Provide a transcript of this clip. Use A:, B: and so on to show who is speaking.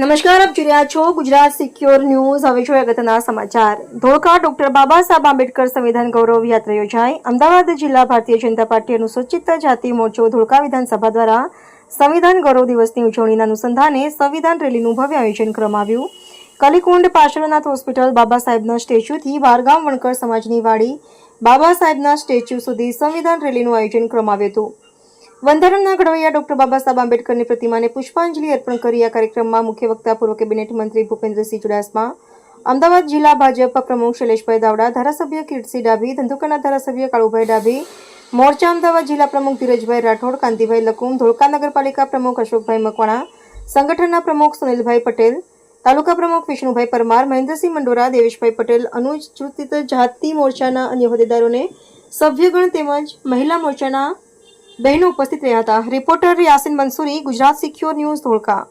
A: નમસ્કાર, આપ જોઈ છો ગુજરાત સિક્યોર ન્યૂઝ. હવે જોઈએ અગત્યના સમાચાર. ધોળકા ડોક્ટર બાબા સાહેબ આંબેડકર સંવિધાન ગૌરવ યાત્રા યોજાઈ. અમદાવાદ જિલ્લા ભારતીય જનતા પાર્ટી અનુસૂચિત જાતિ મોરચો ધોળકા વિધાનસભા દ્વારા સંવિધાન ગૌરવ દિવસની ઉજવણીના અનુસંધાને સંવિધાન રેલીનું ભવ્ય આયોજન કરવામાં આવ્યું કલીકુંડ પાર્શ્વનાથ હોસ્પિટલ બાબા સાહેબના સ્ટેચ્યુથી વારગામ વણકર સમાજની વાડી બાબા સાહેબના સ્ટેચ્યુ સુધી સંવિધાન રેલીનું આયોજન કરવામાં આવ્યું હતું. બંધારણના ઘડવૈયા ડોક્ટર બાબા સાહેબ આંબેડકરની પ્રતિમાને પુષ્પાંજલિ અર્પણ કરી આ કાર્યક્રમમાં મુખ્ય વક્તા પૂર્વ કેબિનેટ મંત્રી ભૂપેન્દ્રસિંહ ચુડાસમા, અમદાવાદ જિલ્લા ભાજપ પ્રમુખ શૈલેષભાઈ દાવડા, ધારાસભ્ય કીર્તિસિંહ ડાભી, ધંધુકાના ધારાસભ્ય કાળુભાઈ ડાભી, મોરચા અમદાવાદ જિલ્લા પ્રમુખ ધીરજભાઈ રાઠોડ, કાંતિભાઈ લકુમ ધોળકા નગરપાલિકા પ્રમુખ અશોકભાઈ મકવાણા, સંગઠનના પ્રમુખ સુનિલભાઈ પટેલ, તાલુકા પ્રમુખ વિષ્ણુભાઈ પરમાર, મહેન્દ્રસિંહ મંડોરા, દેવેશભાઈ પટેલ અનુસૂચિત જાતિ મોરચાના અન્ય હોદ્દેદારોને સભ્યગણ તેમજ મહિલા મોરચાના બહેનો ઉપસ્થિત રહ્યા હતા. Reporter Yasin Mansuri Gujarat secure news Dholka.